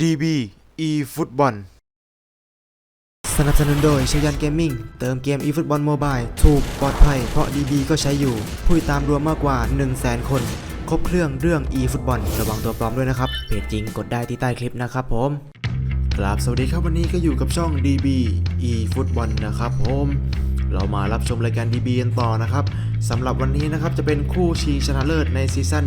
DB e ฟุตบอลสนับสนุนโดยชยันเกมมิ่งเติมเกม eFootball Mobile ถูกปลอดภัย เพราะ DB ก็ใช้อยู่ ผู้ติดตามรวมมากกว่า 100,000 คน ครบเครื่องเรื่อง eFootball ระวังตัวปลอมด้วยนะครับ เพจจริงกดได้ที่ใต้คลิปนะครับผมกราบสวัสดีครับวันนี้ก็อยู่กับช่อง DB e ฟุตบอลนะครับผมเรามารับชมรายการ DB กันต่อนะครับสำหรับวันนี้นะครับจะเป็นคู่ชิงชนะเลิศในซีซั่น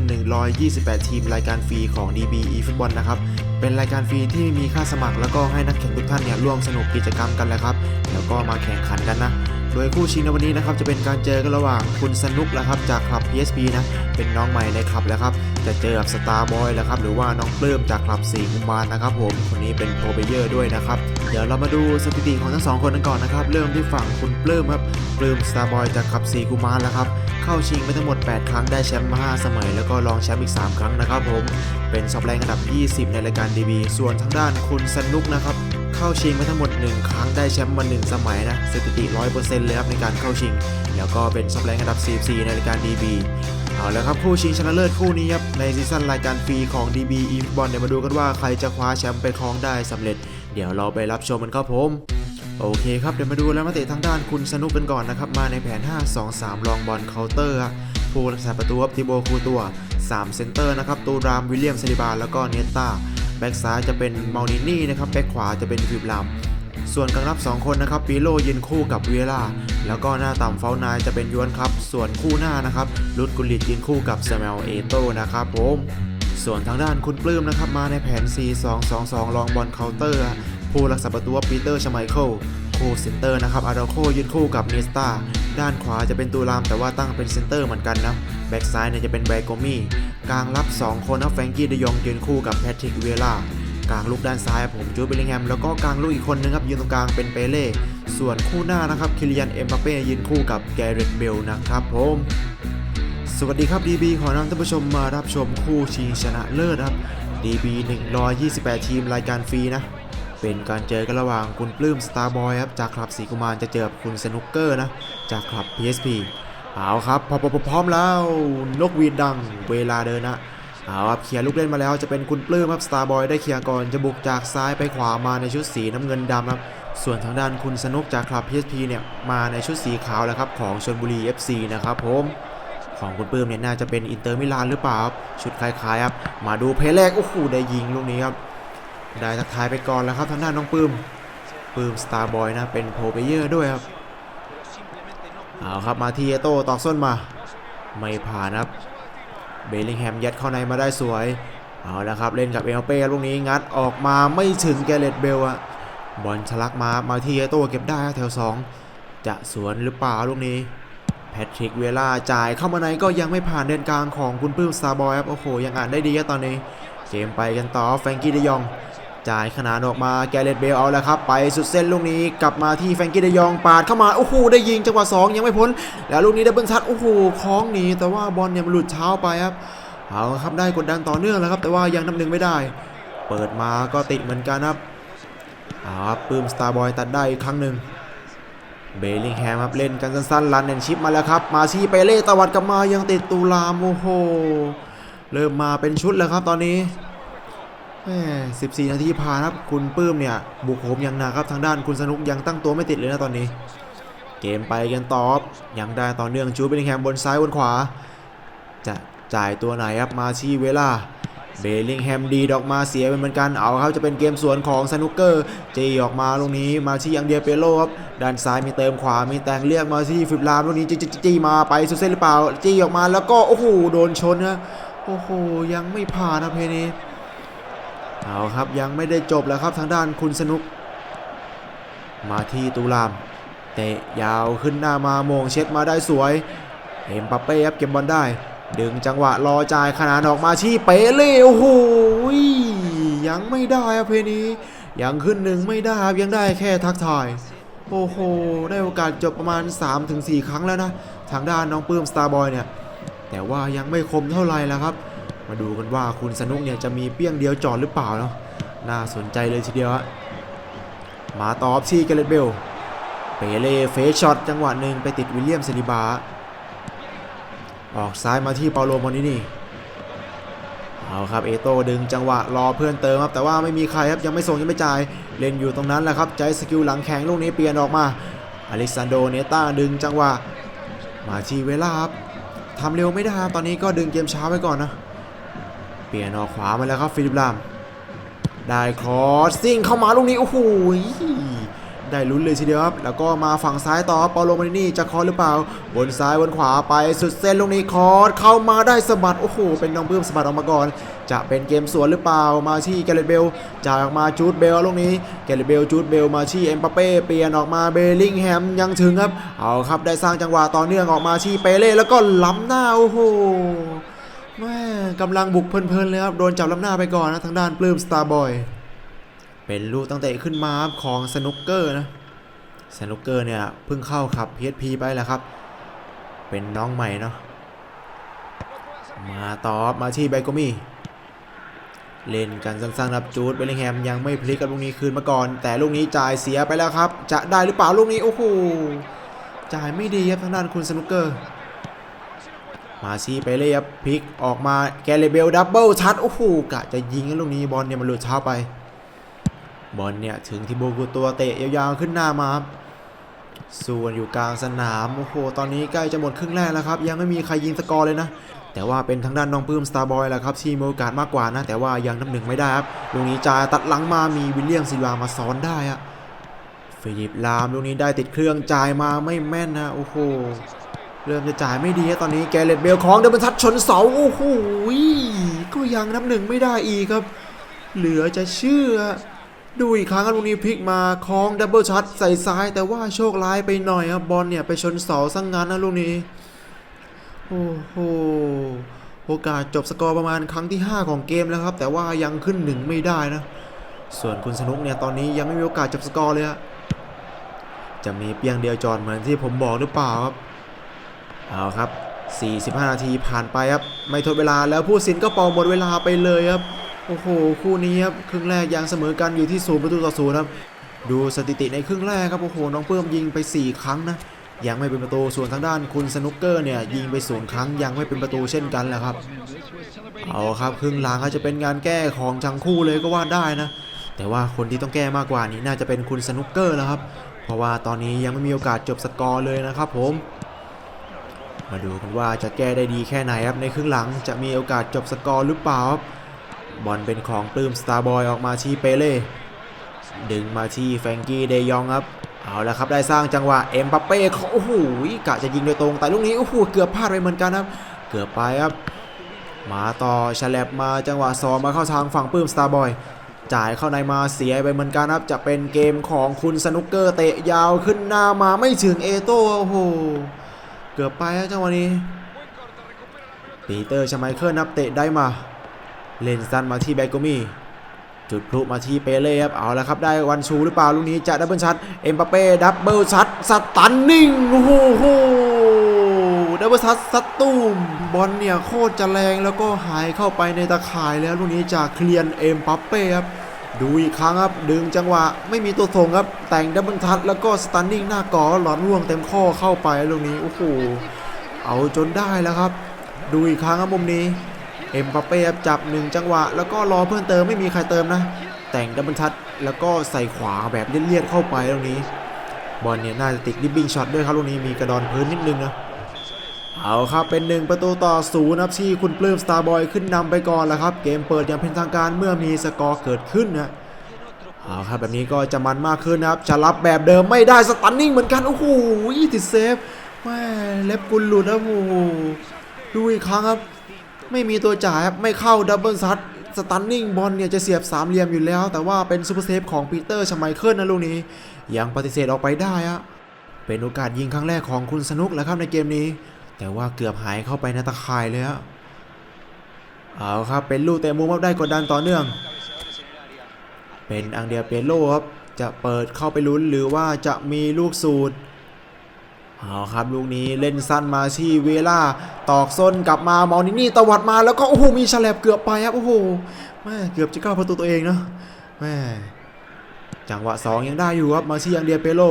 128 ทีมรายการฟรีของ DB e ฟุตบอลนะครับ เป็นรายการฟรีที่ไม่มีค่าสมัคร แล้วก็ให้นักแข่งทุกท่านเนี่ยร่วมสนุกกิจกรรมกันแหละครับ แล้วก็มาแข่งขันกันนะ โดยคู่ชิงในวันนี้นะครับจะเป็นการเจอกันระหว่างคุณสนุกนะครับจากคลับ PSP นะเป็นน้องใหม่ในคลับแล้วครับจะเจอกับสตาร์บอยแล้วครับหรือว่าน้องปลื้มจากคลับสีกุมารนะครับผมคนนี้เป็นโปรเบเยอร์ด้วยนะครับเดี๋ยวเรามาดูสถิติของทั้งสองคนกันก่อนนะครับเริ่มที่ฝั่งคุณปลื้มครับปลื้มสตาร์บอยจากคลับสีกุมารแล้วครับเข้าชิงไปทั้งหมด 8 ครั้งได้แชมป์มา5สมัยแล้วก็รองแชมป์อีก 3 ครั้งนะครับผมเป็นซอฟแรงอันดับ 20 ในรายการ DB ส่วนทางด้านคุณสนุกนะครับ เข้าชิงมาทั้งหมด 1 ครั้งได้แชมป์มา 1 สมัยนะสถิติ 100%เลยครับในการเข้าชิง แล้วก็เป็นซอฟแรงอันดับ 44 ในรายการ DB เอาแล้วครับคู่ชิงชนะเลิศคู่นี้ครับในซีซั่นรายการฟรีของ DB e บอลเดี๋ยวมาดูกันว่าใครจะคว้าแชมป์ไปครองได้สำเร็จ เดี๋ยวเราไปรับชมกันครับผมโอเคครับเดี๋ยวมาดูแล้วมาเตะทางด้านคุณสนุกกันก่อนนะครับมาในแผน 5-2-3 ลองบอลเคาน์เตอร์ผู้รักษาประตูครับทิโบคูตัว 3 เซนเตอร์นะครับตูรามวิลเลียมซาลิบาแล้วก็เนตตา แบ็กซ้ายจะเป็นเมานินี่นะครับแบ็กขวาจะเป็นฟิบลามส่วนกองรับ 2 คนนะครับปีโลยืนคู่กับเวียล่าแล้วก็หน้าต่ำเฟลนายจะเป็นยวนครับ ส่วนคู่หน้านะครับลุดกุลิตยืนคู่กับเซมเมลเอโตนะครับผมส่วนทางด้านคุณปลื้มนะครับมาในแผน 4-2-2-2 ลองบอลเคาน์เตอร์ ผู้รักษาประตูปีเตอร์ชไมเคิลคู่เซนเตอร์นะครับอาราโคยืนคู่กับเนสตา ด้านขวาจะเป็นตูรามแต่ว่าตั้งเป็นเซนเตอร์เหมือนกันนะแบ็กซ้ายเนี่ยจะเป็นไบโกมี่กลางรับ 2 คนนะแฟรงกี้เดยองยืนคู่กับแพทริกเวล่ากลางลูกด้านซ้ายผมจูเบลลิงแฮมแล้วก็กลางลูกอีกคนนึงครับยืนตรงกลางเป็นเปเล่ส่วนคู่หน้านะครับคิริยันเอ็มบัปเป้ยืนคู่กับแกเรตเบลนะครับผมสวัสดีครับ DB ขอนำท่านผู้ชมมารับชมคู่ชิงชนะเลิศครับ DB 128 ทีมรายการฟรีนะ เป็นการเจอกันระหว่างคุณปลื้มสตาร์บอยครับจากคลับสีกุมารจะเจอกับคุณสนุกเกอร์นะจากคลับ PSP เอาครับพอพพพร้อมแล้วนกหวีดดังเวลาเดินนะเอาครับเคลียร์ลูกเล่นมาแล้วจะเป็นคุณปลื้มครับสตาร์บอยได้เคลียร์ก่อนจะบุกจากซ้ายไปขวามาในชุดสีน้ำเงินดำครับส่วนทางด้านคุณสนุกจากคลับ PSP เนี่ยมาในชุดสีขาวแล้วครับของชนบุรี FC นะครับผมของคุณปื้มเนี่ยน่าจะเป็นอินเตอร์มิลานหรือเปล่าครับชุดคล้ายๆครับมาดูเพลย์แรกโอ้โหได้ยิงลูกนี้ครับ ได้ทักทายไปก่อนแล้วครับทางด้านน้องปื้มปื้มสตาร์บอยนะเป็นโปรเบเยอร์ด้วยครับเอาครับมาที่เอโต้ตอกส้นมา ไม่ผ่านครับเบลลิงแฮมยัดเข้าในมาได้สวย เอาละครับเล่นกับเอลเป้ลูกนี้งัดออกมาไม่ถึงแกเรตเบลอะบอลฉลักมามาที่เอโต้เก็บได้แถวสองจะสวนหรือเปล่าลูกนี้แพทริกเวล่าจ่ายเข้ามาในก็ยังไม่ผ่านเดินกลางของคุณปื้มสตาร์บอยครับโอ้โหยังอ่านได้ดีครับตอนนี้ เกมไปกันต่อแฟรงกี้เดยอง จ่ายขนานออกมาแกเรตเบลเอาแล้วครับ ไปสุดเส้นลูกนี้กลับมาที่แฟงกี้เดยองปาดเข้ามา โอ้โห ได้ยิงจังหวะ2ยังไม่พ้น แล้วลูกนี้ไดับเบิลทัชโอ้โหคล้องหนีแต่ว่าบอลเนี่ยมันหลุดเท้าไปครับเอาครับได้กดดันต่อเนื่องแล้วครับ แต่ว่ายังนำหนึ่งไม่ได้ เปิดมาก็ติดเหมือนกันครับเอาครับปื้มสตาร์บอยตัดได้อีกครั้งหนึ่งเบลลิงแฮมครับเล่นกันสั้นๆรันแอนชิปมาแล้วครับ มาชีเปเล่ตวัดกลับมายังติดตูลามโอ้โหเริ่มมาเป็นชุดแล้วครับตอนนี้ แหม14 นาทีผ่านครับคุณปื้มเนี่ยบุกโหมอย่างหนักครับทางด้านคุณสนุกยังตั้งตัวไม่ติดเลยนะตอนนี้ เกมไปกันต่อบยังได้ต่อเนื่องจูเบลลิงแฮมบนซ้ายบนขวา จะจ่ายตัวไหนครับมาชีเวลาเบลลิงแฮมดีดออกมาเสียไปเหมือนกันเอาครับจะเป็นเกมสวนของสนุกเกอร์จีออกมาลูกนี้มาที่ยังเดียเปโลครับด้านซ้ายมีเติมขวามีแต่งเรียกมาที่ฟิบลามลูกนี้จีจีจีมาไปสุดเส้นหรือเปล่าจีออกมาแล้วก็โอ้โหโดนชนนะโอ้โหยังไม่ผ่านนะเพนี้ เอาครับยังไม่ได้จบแล้วครับทางด้านคุณสนุก มาที่ตูราม เตะยาวขึ้นหน้ามาโมงเช็ดมาได้สวยเอ็มปัปเป้ครับเก็บบอลได้ ดึงจังหวะรอจ่ายขนานออกมาที่เปเล่โอ้โหยังไม่ได้ครับเพนี้ยังขึ้นหนึ่งไม่ได้ครับยังได้แค่ทักทายโอ้โห ได้โอกาสจบประมาณ 3-4 ครั้งแล้วนะ ทางด้านน้องปื้มสตาร์บอยเนี่ย แต่ว่ายังไม่คมเท่าไหร่แล้วครับ มาดูกันว่าคุณสนุกเนี่ยจะมีเปี้ยงเดียวจอดหรือเปล่าเนาะน่าสนใจเลยทีเดียวฮะมาตอบที่เกเรตเบลเปเล่เฟชช็อตจังหวะหนึ่งไปติดวิลเลียมเซลิบา ออกซ้ายมาที่เปาโลมอนินี่เอาครับเอโต้ดึงจังหวะรอเพื่อนเติมครับแต่ว่าไม่มีใครครับยังไม่ส่งยังไม่จ่ายเล่นอยู่ตรงนั้นแหละครับใจสกิลหลังแข็งลูกนี้เปลี่ยนออกมาอเล็กซานโดเนต้าดึงจังหวะมาที่เวลาครับทำเร็วไม่ได้ครับตอนนี้ก็ดึงเกมช้าไว้ก่อนนะ เปลี่ยนออกขวามาแล้วครับฟิลิปลามได้ครอสซิ่งเข้ามาลูกนี้โอ้โหได้ลุ้นเลยทีเดียวครับ แล้วก็มาฝั่งซ้ายต่อเปาโลมารินี่จะคอร์หรือเปล่า บนซ้ายบนขวาไปสุดเส้นลูกนี้คอร์สเข้ามาได้สะบัด โอ้โห เป็นน้องเพิ่มสะบัดออกมาก่อน จะเป็นเกมสวนหรือเปล่า มาที่แกเรตเบลจากออกมาจูดเบลลูกนี้ แกเรตเบลจูดเบลมาที่เอ็มปาเป้ เปลี่ยนออกมาเบลลิงแฮมยังถึงครับ เอาครับได้สร้างจังหวะต่อเนื่องออกมาที่เปเล่แล้วก็ล้ำหน้า โอ้โห แม่กำลังบุกเพลินๆเลยครับ โดนจับล้ำหน้าไปก่อนนะ ทางด้านปลื้มสตาร์บอยเป็นลูกตั้งแต่ขึ้นมาของสนุกเกอร์นะสนุกเกอร์เนี่ยเพิ่งเข้าขับ PSP ไปแหละครับ เป็นน้องใหม่เนาะมาต่อมาที่ไบโกมี่เล่นกันสั้นๆครับจูดเบลลิงแฮมยังไม่พลิกกับลูกนี้คืนมาก่อน แต่ลูกนี้จ่ายเสียไปแล้วครับ จะได้หรือเปล่าลูกนี้โอ้โหจ่ายไม่ดีครับทางด้านคุณสนุกเกอร์ มาซีไปเลยครับพลิกออกมาแกเรเบลดับเบิลชัดโอ้โหกะจะยิงลูกนี้บอลเนี่ยมันหลุดเท้าไป บอลเนี่ยถึงทิโบกูตัวเตะยาวๆขึ้นหน้ามาครับส่วนอยู่กลางสนามโอ้โหตอนนี้ใกล้จะหมดครึ่งแรกแล้วครับ ยังไม่มีใครยิงสกอร์เลยนะ แต่ว่าเป็นทางด้านน้องปื้มสตาร์บอยแหละครับที่มีโอกาสมากกว่านะ แต่ว่ายังน้ำหนึ่งไม่ได้ครับลูกนี้จ่ายตัดหลังมามีวิลเลียมซิลามาซ้อนได้อะฟิลิปลามลูกนี้ได้ติดเครื่องจ่ายมาไม่แม่นนะโอ้โห เริ่มจะจ่ายไม่ดีครับตอนนี้แกเรตเบลของเดบันทัดชนเสาโอ้โหก็ยังนับหนึ่งไม่ได้อีกครับ เหลือจะเชื่อ ดูอีกครั้งลูกนี้พลิกมาคล้องดับเบิลชัดใส่ซ้ายแต่ว่าโชคร้ายไปหน่อยครับบอลเนี่ยไปชนเสาซะงงานนะลูกนี้ โอ้โหโอกาสจบสกอร์ประมาณครั้งที่ 5 ของเกมแล้วครับ แต่ว่ายังขึ้นหนึ่งไม่ได้นะ ส่วนคุณสนุกเนี่ยตอนนี้ยังไม่มีโอกาสจบสกอร์เลยฮะจะมีเพียงเดียวจอดเหมือนที่ผมบอกหรือเปล่าครับ เอาครับ 45 นาทีผ่านไปครับ ไม่ทดเวลาแล้วผู้สินก็เป่าหมดเวลาไปเลยครับ โอ้โห คู่นี้ครับ ครึ่งแรกยังเสมอกันอยู่ที่ศูนย์ประตูต่อศูนย์ครับ ดูสถิติในครึ่งแรกครับ โอ้โห น้องเพิ่มยิงไป 4 ครั้งนะ ยังไม่เป็นประตู ส่วนทางด้านคุณสนุกเกอร์เนี่ยยิงไปศูนย์ครั้งยังไม่เป็นประตูเช่นกันแหละครับ เอาครับครึ่งหลังก็จะเป็นงานแก้ของจังคู่เลยก็ว่าได้นะ แต่ว่าคนที่ต้องแก้มากกว่านี้น่าจะเป็นคุณสนุกเกอร์แล้วครับ เพราะว่าตอนนี้ยังไม่มีโอกาสจบสกอร์เลยนะครับผม มาดูกันว่าจะแก้ได้ดีแค่ไหนครับในครึ่งหลังจะมีโอกาสจบสกอร์หรือเปล่าครับบอลเป็นของปลื้มสตาร์บอยออกมาที่เปเล่ดึงมาที่แฟงกี้เดยองครับเอาละครับได้สร้างจังหวะเอ็มบัปเป้เขาโอ้โหกะจะยิงโดยตรงแต่ลูกนี้โอ้โหเกือบพลาดไปเหมือนกันครับ เกือบไปครับ มาต่อฉลับมาจังหวะซอมมาเข้าทางฝั่งปลื้มสตาร์บอยจ่ายเข้าในมาเสียไปเหมือนกันครับ จะเป็นเกมของคุณสนุกเกอร์เตะยาวขึ้นหน้ามาไม่ถึงเอโต้โอ้โห เกือบไปแล้วจังหวะนี้ปีเตอร์ชไมเคิลนับเตะได้มา เลนซันมาที่แบกโกมี่จุดพลุมาที่เปเล่ครับเอาและครับได้วันชูหรือเปล่าลูกนี้จะดับเบิลชัดเอ็มปาเป้ดับเบิลชัดสตันนิ่งโอ้โหโหดับเบิลชัดสตูมบอลเนี่ยโคตรจะแรงแล้วก็หายเข้าไปในตะข่ายแล้วลูกนี้จากเคลียนเอ็มปาเป้ครับ ดูอีกครั้งครับ ดึงจังหวะไม่มีตัวส่งครับ แต่งดับเบิลทัดแล้วก็สตันนิ่งหน้ากอหลอนร่วงเต็มข้อเข้าไปลูกนี้ โอ้โห เอาจนได้แล้วครับ ดูอีกครั้งครับมุมนี้ เอ็มปาเป้จับหนึ่งจังหวะ แล้วก็รอเพื่อนเติมไม่มีใครเติมนะ แต่งดับเบิลทัดแล้วก็ใส่ขวาแบบเลียดๆเข้าไปตรงนี้ บอลเนี่ยน่าจะติดดิบบิ้งช็อตด้วยครับลูกนี้มีกระดอนพื้นนิดนึงนะ เอาครับเป็นหนึ่งประตูต่อศูนย์ครับที่คุณปลื้มสตาร์บอยขึ้นนำไปก่อนแล้วครับ เกมเปิดอย่างเป็นทางการเมื่อมีสกอร์เกิดขึ้นนะเอาครับแบบนี้ก็จะมันมากขึ้นนะครับจะรับแบบเดิมไม่ได้สตันนิ่งเหมือนกันโอ้โหติดเซฟแม่เล็บกุลหลุดนะโอ้โหดูอีกครั้งครับ ไม่มีตัวจ่ายครับไม่เข้าดับเบิลซัดสตันนิ่งบอลเนี่ยจะเสียบสามเหลี่ยมอยู่แล้ว แต่ว่าเป็นซูเปอร์เซฟของปีเตอร์ชไมเคิลนะลูกนี้ ยังปฏิเสธออกไปได้อะเป็นโอกาสยิงครั้งแรกของคุณสนุกแล้วครับในเกมนี้ แต่ว่าเกือบหายเข้าไปในตะข่ายเลยฮะเอาครับเป็นลูกเตะมุมครับได้กดดันต่อเนื่อง เป็นอังเดียเปโลครับจะเปิดเข้าไปลุ้นหรือว่าจะมีลูกสูตรเอาครับลูกนี้เล่นสั้นมาที่เวล่าตอกส้นกลับมามอนินี่ตวัดมาแล้วก็โอ้โหมีฉลับเกือบไปครับโอ้โหแม่เกือบจะเข้าประตูตัวเองเนาะแม่จังหวะสองยังได้อยู่ครับมาที่อังเดียเปโล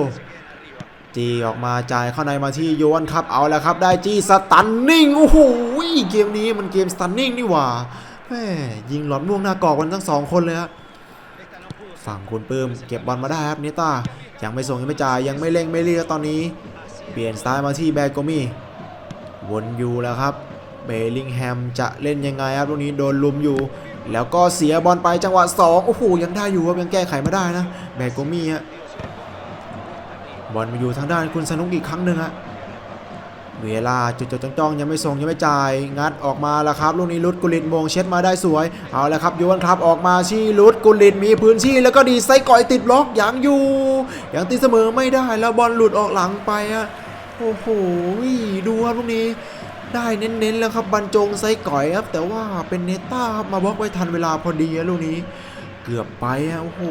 จี้ออกมาจ่ายเข้าในมาที่โยนครับเอาแล้วครับได้จี้สตันนิ่งโอ้โหเกมนี้มันเกมสตันนิ่งนี่หว่าแม่ยิงหลอนม่วงหน้ากอกกันทั้งสองคนเลยครับฝั่งคุณปื้มเก็บบอลมาได้ครับเนต้ายังไม่ส่งยังไม่จ่ายยังไม่เร่งไม่รีบตอนนี้ เปลี่ยนสไตล์มาที่แบร์โกมี่วนอยู่แล้วครับเบลลิงแฮมจะเล่นยังไงครับลูกนี้โดนลุมอยู่ แล้วก็เสียบอลไปจังหวะ2โอ้โหยังได้อยู่ครับยังแก้ไขไมาได้นะแบร์โกมี่ฮะ บอลมาอยู่ทางด้านคุณสนุกอีกครั้งหนึ่งฮะเวลาจุดจดจ้องยังไม่ส่งยังไม่จ่าย งัดออกมาแล้วครับ ลูกนี้ลุดกุลิตมงเช็ดมาได้สวย เอาแล้วครับยวนครับออกมาชี้ลุดกุลิตมีพื้นที่แล้วก็ดีไซส์ก่อยติดบล็อกอยังอยู่อยังตีเสมอไม่ได้แล้วบอลหลุดออกหลังไปอะโอ้โหดูครับลูกนี้ได้เน้นๆแล้วครับบรรจงไซส์ก่อยครับแต่ว่าเป็นเนต้าครับมาบล็อกไว้ทันเวลาพอดีลูกนี้ เกือบไปอะโอ้โห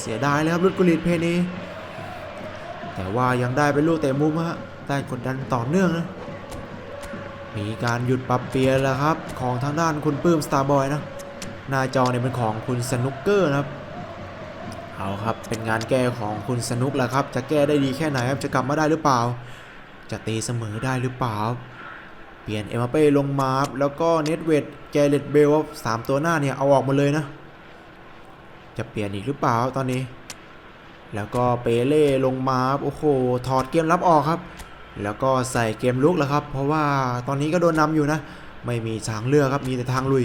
เสียดายเลยครับลุดกุลิตเพนี้ แต่ว่ายังได้เป็นลูกเตะมุมฮะได้กดดันต่อเนื่องนะมีการหยุดปรับเปลี่ยนแล้วครับ ของทางด้านคุณปื้มสตาร์บอยนะหน้าจอเนี่ยเป็นของคุณสนุกเกอร์นะครับเอาครับเป็นงานแก้ของคุณสนุกแล้วครับ จะแก้ได้ดีแค่ไหนครับจะกลับมาได้หรือเปล่า จะตีเสมอได้หรือเปล่า เปลี่ยนเอ็มบัปเป้ลงมารับแล้วก็เน็ตเวดแกเรตเบลสามตัวหน้าเนี่ยเอาออกมาเลยนะ จะเปลี่ยนอีกหรือเปล่าตอนนี้ แล้วก็เปเล่ลงมารับโอ้โหถอดเกมรับออกครับ แล้วก็ใส่เกมลุกแล้วครับ เพราะว่าตอนนี้ก็โดนนำอยู่นะ ไม่มีทางเลือกครับมีแต่ทางลุย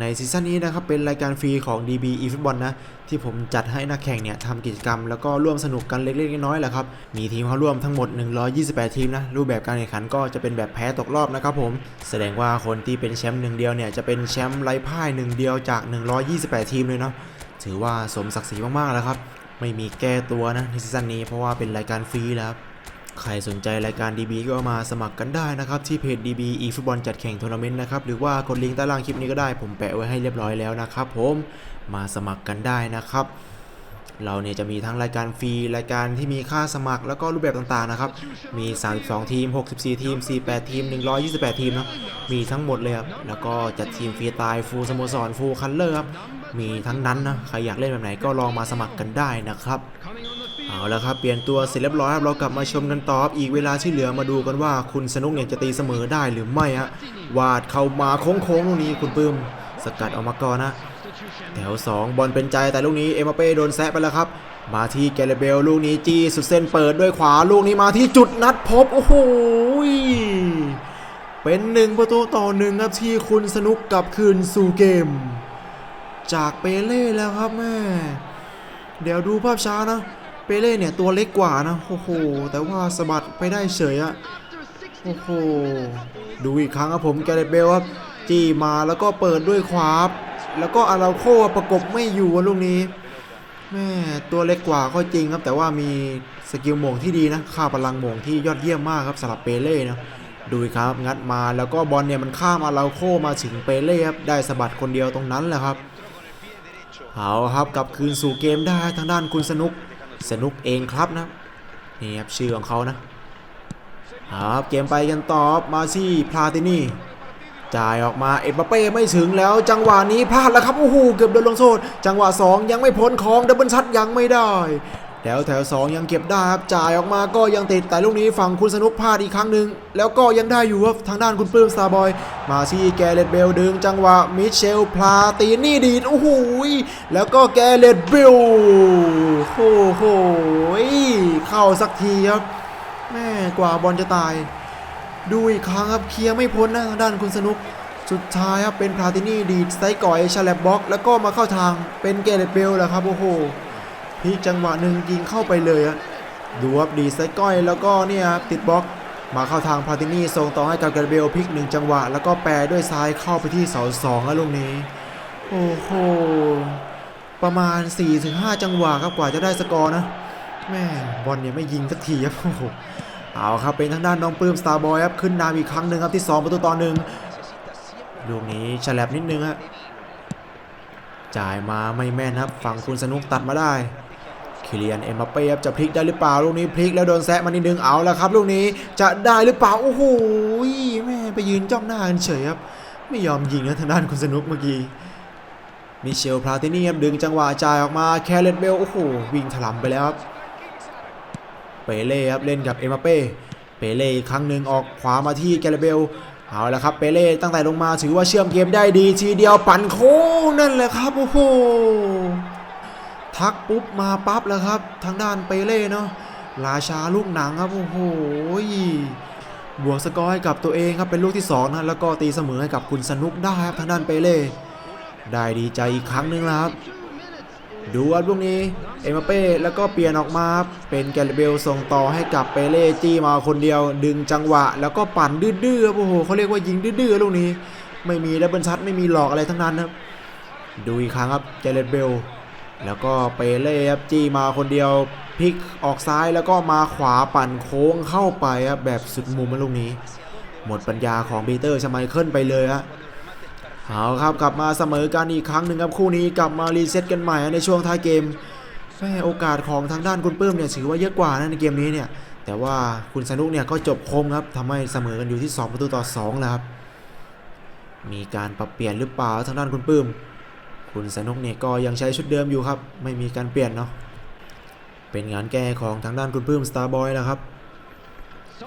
ในซีซั่นนี้นะครับเป็นรายการฟรีของ DB eFootball นะ ที่ผมจัดให้นักแข่งเนี่ยทำกิจกรรม แล้วก็ร่วมสนุกกันเล็กๆน้อยๆแหละครับมีทีมเข้าร่วมทั้งหมด 128 ทีมนะรูปแบบการแข่งขันก็จะเป็นแบบแพ้ตกรอบนะครับผมแสดงว่าคนที่เป็นแชมป์หนึ่งเดียวเนี่ยจะเป็นแชมป์ไร้พ่ายหนึ่งเดียวจาก 128 ทีมเลยเนาะถือว่าสมศักดิ์ศรีมากๆแล้วครับ ไม่มีแก้ตัวนะในซีซั่นนี้เพราะว่าเป็นรายการฟรีแล้วครับใครสนใจรายการ DB ก็มาสมัครกันได้นะครับ ที่เพจ DB eFootball จัดแข่งทัวร์นาเมนต์นะครับ หรือว่ากดลิงก์ใต้ล่างคลิปนี้ก็ได้ผมแปะไว้ให้เรียบร้อยแล้วนะครับผมมาสมัครกันได้นะครับ เราเนี่ยจะมีทั้งรายการฟรีรายการที่มีค่าสมัครแล้วก็รูปแบบต่างๆนะครับ มี 32 ทีม 64 ทีม 48 ทีม 128 ทีมนะมีทั้งหมดเลยครับ แล้วก็จัดทีมฟรีตล์ฟูลสโมสรฟูลคัลเลอร์ครับ มีทั้งนั้นนะ ใครอยากเล่นแบบไหนก็ลองมาสมัครกันได้นะครับ เอาละครับ เปลี่ยนตัวเสร็จเรียบร้อยครับ เรากลับมาชมกันต่ออีกเวลาที่เหลือมาดูกันว่าคุณสนุกเนี่ยจะตีเสมอได้หรือไม่ฮะ วาดเข้ามาโค้งๆลูกนี้คุณปื้ม สกัดออกมาก่อนนะ แถว 2 บอลเป็นใจแต่ลูกนี้เอมบัปเป้โดนแซะไปแล้วครับ มาที่แกเรเบลลูกนี้จี้สุดเส้นเปิดด้วยขวาลูกนี้มาที่จุดนัดพบ โอ้โหเป็นหนึ่งประตูต่อหนึ่งครับที่คุณสนุกกลับคืนสู่เกม จากเปเล่แล้วครับแม่เดี๋ยวดูภาพช้านะเปเล่เนี่ยตัวเล็กกว่านะโอ้โหแต่ว่าสะบัดไปได้เฉยอะโอ้โหดูอีกครั้งครับผมแกเรเบลครับจี้มาแล้วก็เปิดด้วยขวา แล้วก็อาราโคประกบไม่อยู่อะลูกนี้แม่ตัวเล็กกว่าก็จริงครับ แต่ว่ามีสกิลโหมงที่ดีนะค่าพลังโหมงที่ยอดเยี่ยมมากครับสำหรับเปเล่นะดูครับงัดมาแล้วก็บอลเนี่ยมันข้ามอาราโคมาถึงเปเล่ครับได้สะบัดคนเดียวตรงนั้นแหละครับเอาครับกลับคืนสู่เกมได้ทางด้านคุณสนุกสนุกเองครับนะนี่ครับชื่อของเขานะครับเกมไปกันต่อมาซี่พลาตินี่ จ่ายออกมาเอ็มบัปเป้ไม่ถึงแล้ว จังหวะนี้พลาดแล้วครับโอ้โหเกือบโดนลงโทษจังหวะ 2 ยังไม่พ้นของดับเบิลชัดยังไม่ได้แถวแถว2ยังเก็บได้ครับจ่ายออกมาก็ยังติดแต่ลูกนี้ฝั่งคุณสนุกพลาดอีกครั้งหนึ่งแล้วก็ยังได้อยู่ครับทางด้านคุณปลื้มสตาร์บอย มาที่แกเรตเบลดึงจังหวะมิเชลพลาตีนี่ดีดโอ้โหแล้วก็แกเรตเบลโอ้โหเข้าสักทีครับแม่กว่าบอลจะตาย ดูอีกครั้งครับเคลียร์ไม่พ้นนะทางด้านคุณสนุก สุดท้ายครับเป็นพลาตินี่ดีดไซส์ก่อยชาแลบบล็อก แล้วก็มาเข้าทางเป็นเกเรตเบลแหละครับโอ้โหพลิกจังหวะหนึ่งยิงเข้าไปเลยอะดูครับดีไซส์ก้อยแล้วก็เนี่ยครับติดบล็อกมาเข้าทางพลาตินี่ส่งต่อให้กับเกเรตเบลพลิกหนึ่งจังหวะ แล้วก็แปรด้วยซ้ายเข้าไปที่เสาสองแล้วลูกนี้ โอ้โหประมาณ 4-5 จังหวะครับกว่าจะได้สกอร์นะแม่บอลเนี่ยไม่ยิงสักทีครับโอ้โห เอาครับเป็นทางด้านน้องปลื้มสตาร์บอยครับขึ้นนำอีกครั้งหนึ่งครับที่ 2 ประตูต่อหนึ่งลูกนี้ฉลับนิดนึงฮะจ่ายมาไม่แม่นครับฝั่งคุณสนุกตัดมาได้คิเลียนเอ็มบัปเป้ครับจะพลิกได้หรือเปล่าลูกนี้พลิกแล้วโดนแซะมานิดนึงเอาแล้วครับ ลูกนี้จะได้หรือเปล่าโอ้โหแม่ไปยืนจ้องหน้ากันเฉยครับ ไม่ยอมยิงนะทางด้านคุณสนุกเมื่อกี้มิเชลพลาตินี่ครับดึงจังหวะจ่ายออกมาแคเรตเบลโอ้โหวิ่งถล่มไปแล้วครับ เปเล่ครับเล่นกับเอ็มบัปเป้เปเล่อีกครั้งหนึ่งออกขวามาที่แกเรเบลเอาละครับเปเล่ตั้งแต่ลงมาถือว่าเชื่อมเกมได้ดีทีเดียวปั่นโค้งนั่นแหละครับโอ้โหทักปุ๊บมาปั๊บแล้วครับ ทางด้านเปเล่เนาะราชาลูกหนังครับโอ้โหบวกสกอร์ให้กับตัวเองครับเป็นลูกที่สองนะแล้วก็ตีเสมอให้กับคุณสนุกได้ครับทางด้านเปเล่ได้ดีใจอีกครั้งหนึ่งแล้วครับ ดูว่าลูกนี้เอ็มเป้แล้วก็เปลี่ยนออกมาเป็นแกลเบลส่งต่อให้กับเปเล่จี้มาคนเดียว ดึงจังหวะ แล้วก็ปั่นดื้อๆโอ้โหเขาเรียกว่ายิงดื้อๆลูกนี้ ไม่มีดับเบิลชัดไม่มีหลอกอะไรทั้งนั้นครับดูอีกครั้งครับแกลเบลแล้วก็เปเล่ครับจี้มาคนเดียวพลิกออกซ้ายแล้วก็มาขวาปั่นโค้งเข้าไปครับแบบสุดมุมลูกนี้ หมดปัญญาของปีเตอร์ชไมเคิลไปเลยฮะ เอาครับกลับมาเสมอกันอีกครั้งหนึ่งครับคู่นี้กลับมารีเซ็ตกันใหม่ในช่วงท้ายเกมแม่โอกาสของทางด้านคุณปื้มเนี่ยถือว่าเยอะกว่านะในเกมนี้เนี่ย แต่ว่าคุณสนุกเนี่ยก็จบคมครับทำให้เสมอกันอยู่ที่ 2 ประตูต่อ2แล้วครับมีการปรับเปลี่ยนหรือเปล่าทางด้านคุณปื้ม คุณสนุกเนี่ยก็ยังใช้ชุดเดิมอยู่ครับ ไม่มีการเปลี่ยนเนาะเป็นงานแก้ของทางด้านคุณปื้มสตาร์บอยแล้วครับ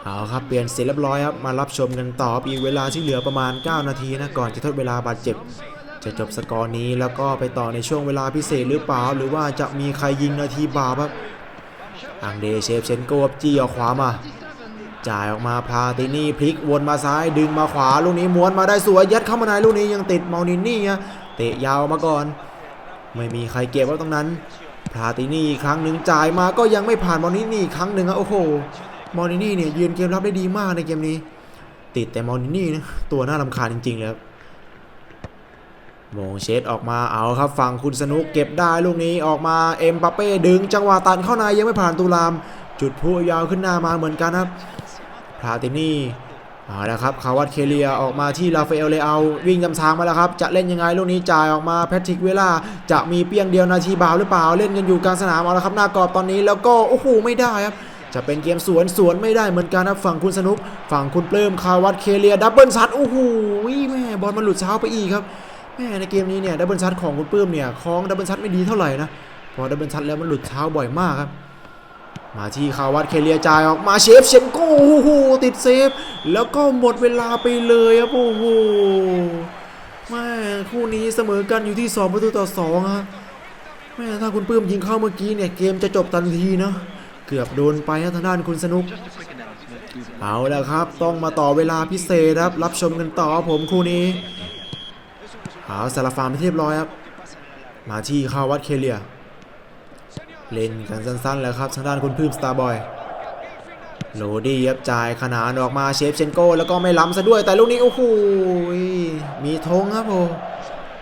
เอาครับเปลี่ยนเสร็จเรียบร้อยครับมารับชมกันต่ออีกเวลาที่เหลือประมาณ 9 นาทีนะก่อนจะทดเวลาบาดเจ็บ จะจบสกอร์นี้แล้วก็ไปต่อในช่วงเวลาพิเศษหรือเปล่า หรือว่าจะมีใครยิงนาทีบาปครับอังเดเชฟเชนโกบจี้ออกขวามาจ่ายออกมาพาตินี่พลิกวนมาซ้ายดึงมาขวาลูกนี้ม้วนมาได้สวยยัดเข้ามาในลูกนี้ยังติดเมานินนี่ฮะเตะยาวมาก่อน ไม่มีใครเก็บไว้ตรงนั้นพาตินี่ครั้งหนึ่งจ่ายมาก็ยังไม่ผ่านเมานินี่อีกครั้งหนึ่งอะโอ้โห มอร์นินี่เนี่ยยืนเกมรับได้ดีมากในเกมนี้ ติดแต่มอร์นินี่นะตัวน่ารำคาญจริงๆเลยครับมงเชดออกมาเอาครับฝั่งคุณสนุกเก็บได้ลูกนี้ออกมาเอ็มบัปเป้ดึงจังหวะตันเข้าในยังไม่ผ่านตูราม จุดพลุยาวขึ้นหน้ามาเหมือนกันครับพลาตินี่เอาละครับคาวัตเคเลียออกมาที่ราฟาเอลเลอาวิ่งจำทางมาแล้วครับ จะเล่นยังไงลูกนี้จ่ายออกมาแพทริกเวล่าจะมีเปี้ยงเดียวนาทีบาวหรือเปล่าเล่นกันอยู่กลางสนามเอาละครับหน้ากรอบตอนนี้แล้วก็โอ้โหไม่ได้ครับ จะเป็นเกมสวนสวนไม่ได้เหมือนกันครับฝั่งคุณสนุก ฝั่งคุณเปลื้มคาวัตเคเลียดับเบิลซัดโอ้โหแม่บอลมันหลุดเช้าไปอีกครับแม่ในเกมนี้เนี่ยดับเบิลซัดของคุณเปลื้มเนี่ยคล้องดับเบิลซัดไม่ดีเท่าไหร่นะพอดับเบิลซัดแล้วมันหลุดเช้าบ่อยมากครับมาที่คาวัตเคเลียจ่ายออกมาเชฟเชนโก้โอ้โหติดเซฟ แล้วก็หมดเวลาไปเลยครับโอ้โหแม่คู่นี้เสมอกันอยู่ที่ 2 ประตูต่อ2ครับแม่ถ้าคุณปื้มยิงเข้าเมื่อกี้เนี่ย เกมจะจบทันทีเนาะ เกือบโดนไปครับทางด้านคุณสนุก เอาแล้วครับ ต้องมาต่อเวลาพิเศษครับ รับชมกันต่อผมคู่นี้เอาสารฟามไปเรียบร้อยครับ มาที่คาวัตเคเลีย เล่นกันสั้นๆแล้วครับทางด้านคุณพืมสตาร์บอยโลดี้ครับจ่ายขนานออกมาเชฟเชนโก้แล้วก็ไม่ล้ำซะด้วยแต่ลูกนี้โอ้โหมีธงครับผม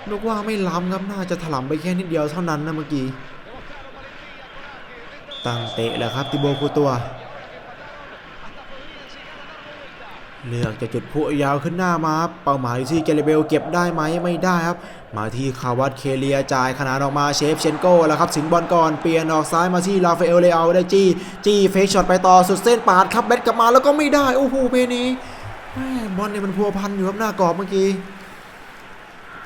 นึกว่าไม่ล้ำครับน่าจะถล่มไปแค่นิดเดียวเท่านั้นนะเมื่อกี้ ตั้งเตะแล้วครับติโบคูตัว เลือกจะจุดผู้ยาวขึ้นหน้ามาครับเป้าหมายที่เกเรเบลเก็บได้ไหมไม่ได้ครับ มาที่คาวัตเคเลียจ่ายขนานออกมาเชฟเชนโก้แล้วครับสิงบอลก่อนเปลี่ยนออกซ้ายมาที่ลาฟาเอลเลอาได้จี้จี้เฟกช็อตไปต่อสุดเส้นปาดครับแบตกลับมาแล้วก็ไม่ได้โอ้โหเพนี้แม่บอลเนี่ยมันพัวพันอยู่ครับหน้ากรอบเมื่อกี้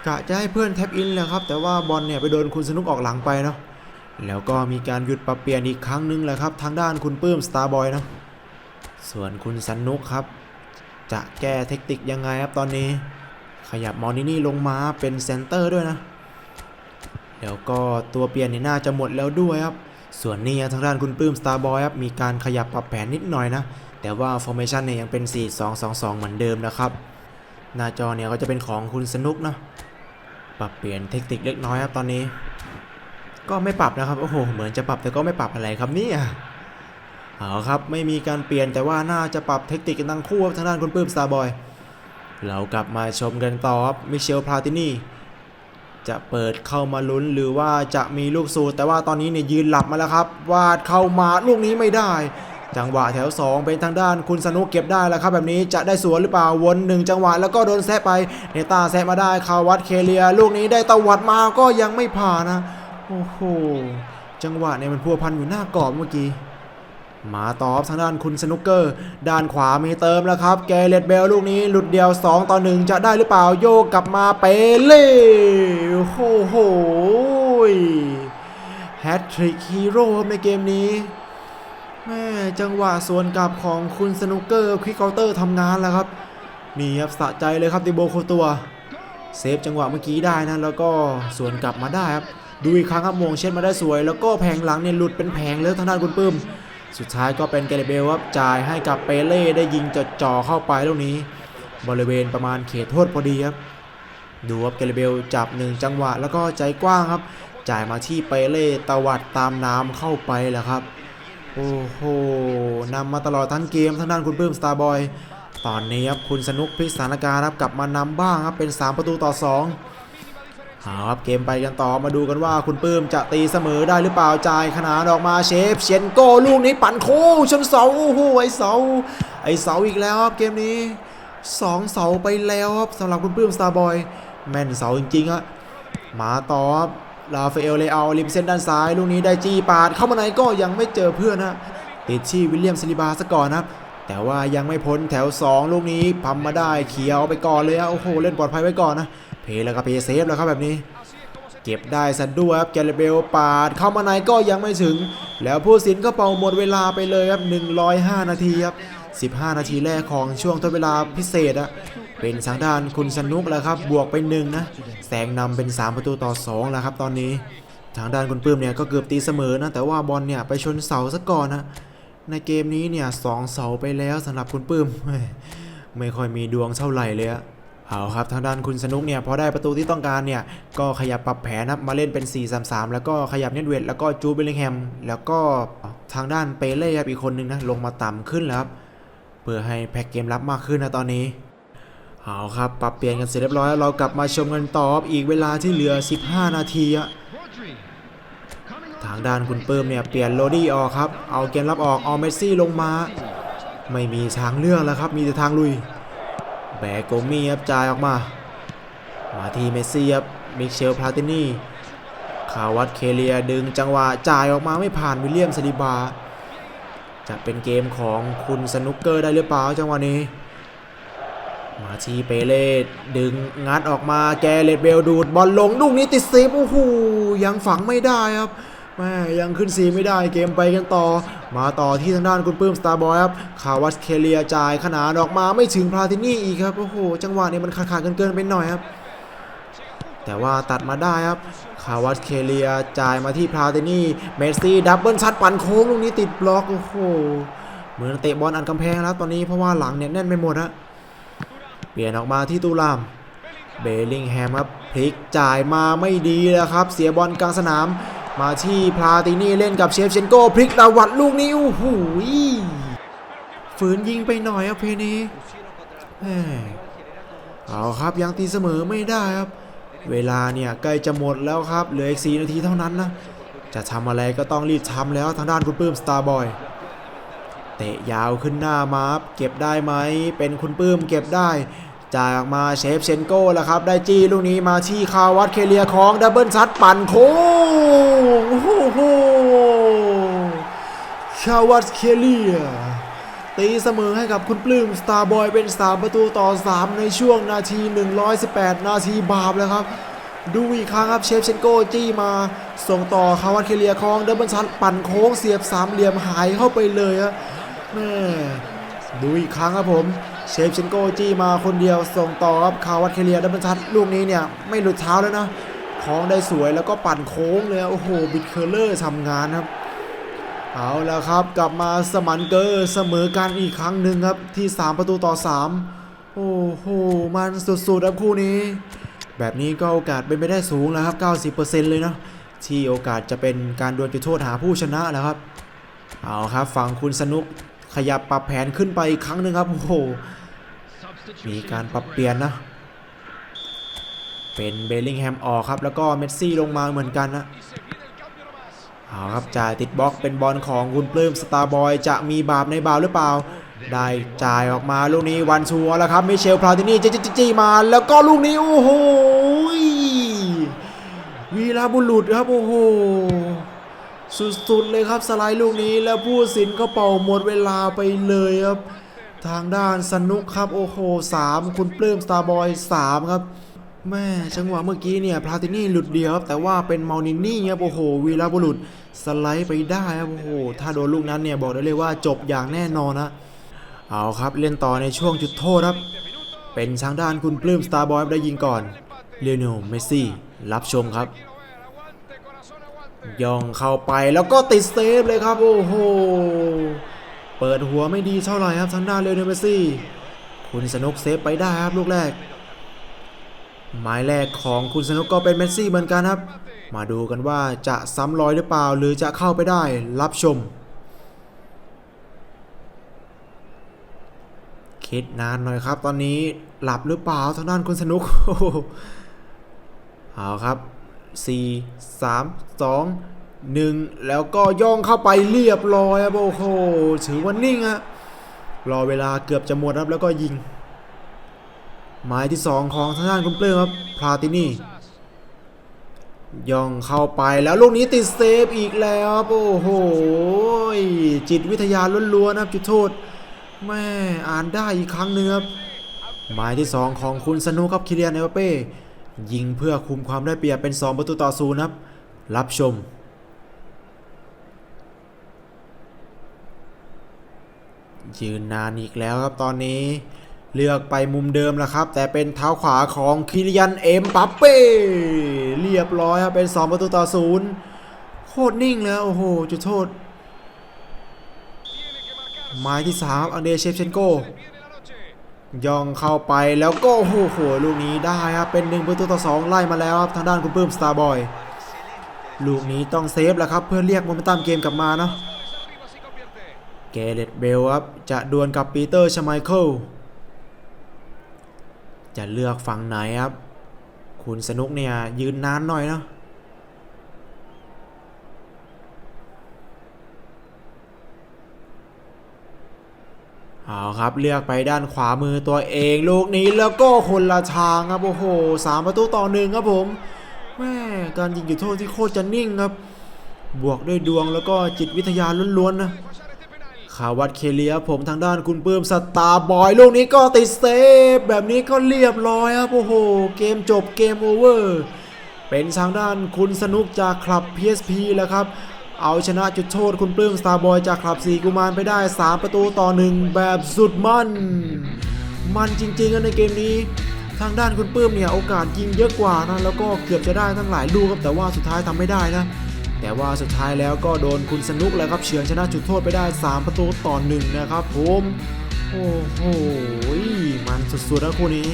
กะจะให้เพื่อนแท็บอินแหละครับ แต่ว่าบอลเนี่ยไปโดนคุณสนุกออกหลังไปเนาะ แล้วก็มีการหยุดปรับเปลี่ยนอีกครั้งหนึงแหละครับ ทางด้านคุณปื้มสตาร์บอยนะ ส่วนคุณสนุกครับ จะแก้เทคนิคยังไงครับตอนนี้ ขยับมอนินี่ลงมาเป็นเซนเตอร์ด้วยนะ แล้วก็ตัวเปลี่ยนนี่น่าจะหมดแล้วด้วยครับ ส่วนนี้ทางด้านคุณปื้มสตาร์บอยครับ มีการขยับปรับแผนนิดหน่อยนะ แต่ว่าฟอร์เมชันเนี่ยยังเป็น 4-2-2-2 เหมือนเดิมนะครับหน้าจอเนี่ยก็จะเป็นของคุณสนุกนะ ปรับเปลี่ยนเทคนิคเล็กน้อยครับตอนนี้ ก็ไม่ปรับนะครับโอ้โหเหมือนจะปรับแต่ก็ไม่ปรับอะไรครับเนี่ยเอาครับไม่มีการเปลี่ยนแต่ว่าน่าจะปรับเทคนิคกันทั้งคู่ครับทางด้านคุณปื้มสตาร์บอย เรากลับมาชมกันต่อครับมิเชลพลาตินีจะเปิดเข้ามาลุ้นหรือว่าจะมีลูกสูตรแต่ว่าตอนนี้เนี่ยยืนหลับมาแล้วครับ วาดเข้ามาลูกนี้ไม่ได้ จังหวะแถว 2 เป็นทางด้านคุณสนุกเก็บได้แล้วครับ แบบนี้จะได้สวนหรือเปล่าวนหนึ่งจังหวะแล้วก็โดนแซะไปเนต้าแซะมาได้คาวัตเคเลีย ลูกนี้ได้ตวัดมาก็ยังไม่ผ่านนะ โอ้โห จังหวะเนี่ยมันพัวพันอยู่หน้ากรอบเมื่อกี้ มาตอบทางด้านคุณสนุกเกอร์ ด้านขวามีเติมแล้วครับ แกเลตเบลลูกนี้หลุดเดียว 2 ต่อ 1 จะได้หรือเปล่าโยกกลับมาเปเล่โอ้โหแฮตทริกฮีโร่ในเกมนี้แม่จังหวะสวนกลับของคุณสนุกเกอร์ควิกเคาน์เตอร์ทำงานแล้วครับ นี่ครับสะใจเลยครับติโบโคตัว เซฟจังหวะเมื่อกี้ได้นะ แล้วก็สวนกลับมาได้ครับ ดูอีกครั้งครับมงเช็ดมาได้สวย แล้วก็แผงหลังเนี่ยหลุดเป็นแผงเลยทางด้านคุณปื้ม สุดท้ายก็เป็นแกเรเบลครับจ่ายให้กับเปเล่ได้ยิงจดจ่อเข้าไปลูกนี้ บริเวณประมาณเขตโทษพอดีครับดูครับแกเรเบลจับหนึ่งจังหวะ แล้วก็ใจกว้างครับ จ่ายมาที่เปเล่ตวัดตามน้ำเข้าไปแหละครับโอ้โหนำมาตลอดทั้งเกมทางด้านคุณปื้มสตาร์บอยตอนนี้ครับคุณสนุกพลิกสถานการณ์ครับกลับมานำบ้างครับเป็น 3 ประตูต่อ 2 เอาครับเกมไปกันต่อมาดูกันว่าคุณปื้มจะตีเสมอได้หรือเปล่าจ่ายขนานออกมาเชฟเชยนโกลูกนี้ปั่นโค้ชนเสาโอ้โหไอเสาไอเสาอีกแล้วครับเกมนี้2เสาไปแล้วครับสำหรับคุณปื้มสตาร์บอยแม่นเสาจริงๆอะมาต่อลาฟาเอลเลอาริมเส้นด้านซ้ายลูกนี้ได้จี้ปาดเข้ามาในก็ยังไม่เจอเพื่อนนะติดที่วิลเลียมซิลิบาซะก่อนนะครับแต่ว่ายังไม่พ้นแถว 2 ลูกนี้พัมมาได้เขียวไปก่อนเลยอะโอ้โหเล่นปลอดภัยไว้ก่อนนะ เพลแล้วก็เพเซฟแล้วครับแบบนี้ เก็บได้ซะด้วยครับแกเรเบลปาด เข้ามาในก็ยังไม่ถึง แล้วผู้สินก็เป่าหมดเวลาไปเลยครับ 105 นาทีครับ 15 นาทีแรกของช่วงทดเวลาพิเศษอะเป็นทางด้านคุณสนุกแล้วครับ บวกไปหนึ่งนะแซงนำเป็น 3 ประตูต่อ 2 แล้วครับตอนนี้ ทางด้านคุณปื้มเนี่ยก็เกือบตีเสมอนะแต่ว่าบอลเนี่ยไปชนเสาซะก่อนนะในเกมนี้เนี่ยสองเสาไปแล้วสำหรับคุณปื้มไม่ค่อยมีดวงเท่าไหร่เลยอะ เอาครับทางด้านคุณสนุกเนี่ยพอได้ประตูที่ต้องการเนี่ยก็ขยับปรับแผนนะครับมาเล่นเป็น 4-3-3 แล้วก็ขยับเน็ตเวทแล้วก็จูเบลลิงแฮมแล้วก็ทางด้านเปเล่ครับอีกคนนึงนะลงมาต่ำขึ้นแล้วครับเพื่อให้แพ็กเกมรับมากขึ้นนะตอนนี้เอาครับปรับเปลี่ยนกันเสร็จเรียบร้อยแล้วเรากลับมาชมกันต่ออีกเวลาที่เหลือ 15 นาทีอะทางด้านคุณเปิมเนี่ยเปลี่ยนโรดี้ออกครับเอาเกมรับออกเอาเมสซี่ลงมา ไม่มีทางเลือกแล้วครับมีแต่ทางลุย แบกโกมี่ครับจ่ายออกมา มาที่เมสซี่ครับมิเชลพลาตินีคาวัตเคเลียดึงจังหวะจ่ายออกมาไม่ผ่านวิลเลียมสลิบา จะเป็นเกมของคุณสนุกเกอร์ได้หรือเปล่าจังหวะนี้ มาทีเปเล่ดึงงัดออกมาแกเลตเบลดูดบอลลงลูกนี้ติดซีฟโอ้โหยังฝังไม่ได้ครับ แม่ยังขึ้นซีไม่ได้เกมไปกันต่อ มาต่อที่ทางด้านคุณปื้มสตาร์บอยครับคาวัสเคเลียจ่ายขนานออกมาไม่ถึงพลาตินี่อีกครับโอ้โหจังหวะนี้มันขาดขาดๆเกินไปหน่อยครับ แต่ว่าตัดมาได้ครับคาวัสเคเลียจ่ายมาที่พลาตินี่เมสซี่ดับเบิลชัดปั่นโค้งลูกนี้ติดบล็อกโอ้โหเหมือนเตะบอลอันกำแพงแล้วตอนนี้เพราะว่าหลังเนี่ยแน่นไปหมดฮะเปลี่ยนออกมาที่ตูลามเบลลิงแฮมครับพลิกจ่ายมาไม่ดีแล้วครับ เสียบอลกลางสนาม มาที่พลาตินี่เล่นกับเชฟเชนโก้พลิกตะวัดลูกนี้โอ้โหฝืนยิงไปหน่อยครับเพนีเอาครับยังตีเสมอไม่ได้ครับ เวลาเนี่ยใกล้จะหมดแล้วครับ เหลืออีก4นาทีเท่านั้นนะ จะทำอะไรก็ต้องรีบทำแล้วทางด้านคุณปื้มสตาร์บอยเตะยาวขึ้นหน้ามารับเก็บได้ไหมเป็นคุณปื้มเก็บได้ จากมาเชฟเชนโก้แล้วครับ ได้จี้ลูกนี้มาที่คาวัตเคเลียของดับเบิลซัดปั่นโค้งโอ้โหคาวัตเคเลียตีเสมอให้กับคุณปลื้มสตาร์บอยเป็น 3 ประตูต่อ 3 ในช่วงนาที 118 นาทีบาปแล้วครับ ดูอีกครั้งครับเชฟเชนโก้จี้มาส่งต่อคาวัตเคเลียคองดับเบิลชัดปั่นโค้งเสียบสามเหลี่ยมหายเข้าไปเลยฮะแม่ ดูอีกครั้งครับผมเชฟเชนโกจี้มาคนเดียวส่งต่อครับคาวัตเคเลียดับเบิลชัดลูกนี้เนี่ยไม่หลุดเท้าแล้วนะคล้องได้สวยแล้วก็ปั่นโค้งเลยโอ้โหบิดเคอร์เลอร์ทำงานครับเอาแล้วครับกลับมาสมันเกอร์เสมอกันอีกครั้งหนึ่งครับที่ 3 ประตูต่อ 3 โอ้โหมันสุดๆครับคู่นี้ แบบนี้ก็โอกาสเป็นไปได้สูงแล้วครับ 90%เลยเนะที่โอกาสจะเป็นการดวลจุดโทษหาผู้ชนะแล้วครับ เอาครับฝั่งคุณสนุก ขยับปรับแผนขึ้นไปอีกครั้งหนึ่งครับโอ้โหมีการปรับเปลี่ยนนะเป็นเบลลิงแฮมออกครับ แล้วก็เมสซี่ลงมาเหมือนกันนะเอาครับจ่ายติดบล็อกเป็นบอลของคุณปลื้มสตาร์บอยจะมีบาปในบาปหรือเปล่า ได้จ่ายออกมาลูกนี้วันชัวแล้วครับมิเชลพลาตินี่จี้จี้จี้มา แล้วก็ลูกนี้ โอ้โหวีลาบุรุษครับโอ้โห สุดๆเลยครับสไลด์ลูกนี้แล้วผู้สินก็เป่าหมดเวลาไปเลยครับ ทางด้านสนุกครับโอ้โหสามคุณปลื้มสตาร์บอยสามครับแม่จังหวะเมื่อกี้เนี่ยพลาตินี่หลุดเดียวครับแต่ว่าเป็นเมานินี่ครับโอ้โหวีรบุรุษสไลด์ไปได้ครับโอ้โหถ้าโดนลูกนั้นเนี่ยบอกได้เลยว่าจบอย่างแน่นอนนะเอาครับเล่นต่อในช่วงจุดโทษครับ เป็นทางด้านคุณปลื้มสตาร์บอยได้ยิงก่อนเลโอนเมซี่รับชมครับ ย่องเข้าไปแล้วก็ติดเซฟเลยครับ โอ้โห เปิดหัวไม่ดีเท่าไหร่ครับทางด้านเลโอเนเมซี่ คุณสนุกเซฟไปได้ครับลูกแรก หมายแรกของคุณสนุกก็เป็นเมสซี่เหมือนกันครับ มาดูกันว่าจะซ้ำรอยหรือเปล่า หรือจะเข้าไปได้รับชม คิดนานหน่อยครับ ตอนนี้หลับหรือเปล่าทางด้านคุณสนุกเอาครับ 4 3 2 1 แล้วก็ย่องเข้าไปเรียบร้อยครับโอ้โหถือว่านิ่งอะรอเวลาเกือบจะหมดครับแล้วก็ยิง หมายที่ 2 ของทางด้านคุณเปลื้มครับพลาตินี่ย่องเข้าไปแล้วลูกนี้ติดเซฟอีกแล้วโอ้โหจิตวิทยาล้วนๆนะครับจุดโทษแม่อ่านได้อีกครั้งหนึงครับหมายที่ 2 ของคุณสนุกครับคิเลียนเอเป้ ยิงเพื่อคุมความได้เปรียบเป็น 2 ประตูต่อศูนย์ครับ รับชม ยืนนานอีกแล้วครับตอนนี้เลือกไปมุมเดิมแล้วครับ แต่เป็นเท้าขวาของคิริยันเอ็มปัปเป้เรียบร้อยครับเป็น 2 ประตูต่อศูนย์โคตรนิ่งเลยโอ้โหจุดโทษหมายที่3อังเดเชฟเชนโก ย่องเข้าไปแล้วก็โอ้โหลูกนี้ได้ครับเป็น1ประตูต่อ2ไล่มาแล้วครับทางด้านคุณปื้มสตาร์บอยลูกนี้ต้องเซฟแล้วครับเพื่อเรียกโมเมนตัมเกมกลับมาเนาะเกเรตเบลครับจะดวลกับปีเตอร์ชไมเคิลจะเลือกฝั่งไหนครับ คุณสนุกเนี่ยยืนนานหน่อยเนาะ เอาครับเลือกไปด้านขวามือตัวเองลูกนี้แล้วก็คนละทางครับโอ้โหสามประตูต่อหนึ่งครับผมแม่การยิงจุดโทษที่โคตรจะนิ่งครับ บวกด้วยดวงแล้วก็จิตวิทยาล้วนๆนะขาวัดเคเลียผมทางด้านคุณปื้มสตาร์บอยลูกนี้ก็ติดเซฟแบบนี้ก็เรียบร้อยครับโอ้โหเกมจบเกมโอเวอร์เป็นทางด้านคุณสนุกจากคลับ PSP แล้วครับ เอาชนะจุดโทษคุณปลื้มสตาร์บอยจากคลับสีกุมารไปได้ 3 ประตูต่อ1แบบสุดมัน มันจริงๆนะในเกมนี้ ทางด้านคุณปลื้มเนี่ยโอกาสยิงเยอะกว่านะแล้วก็เกือบจะได้ทั้งหลายลูกครับแต่ว่าสุดท้ายทำไม่ได้นะ แต่ว่าสุดท้ายแล้วก็โดนคุณสนุกแล้วครับเฉือนชนะจุดโทษไปได้ 3 ประตูต่อ1นะครับผมโอ้โหมันสุดๆนะคู่นี้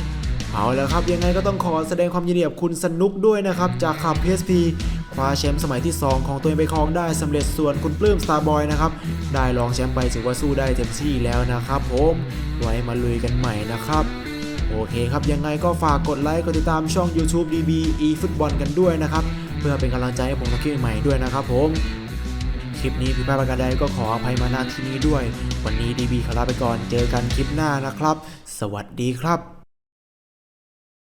เอาแล้วครับยังไงก็ต้องขอแสดงความยินดีกับคุณสนุกด้วยนะครับ จากขับ PSP คว้าแชมป์สมัยที่ 2 ของตัวเองไปครองได้สำเร็จส่วนคุณปลื้ม Starboy นะครับ ได้รองแชมป์ไปถือว่าสู้ได้เต็มที่แล้วนะครับผมไว้มาลุยกันใหม่นะครับ โอเคครับยังไงก็ฝากกดไลค์กดติดตามช่อง YouTube DB eFootball กันด้วยนะครับ เพื่อเป็นกำลังใจให้ผมทำคลิปใหม่ด้วยนะครับ ผมคลิปนี้ผิดพลาประการใดก็ขออภัยมาณที่นี้ด้วย วันนี้ DB ขอลาไปก่อนเจอกันคลิปหน้านะครับ สวัสดีครับ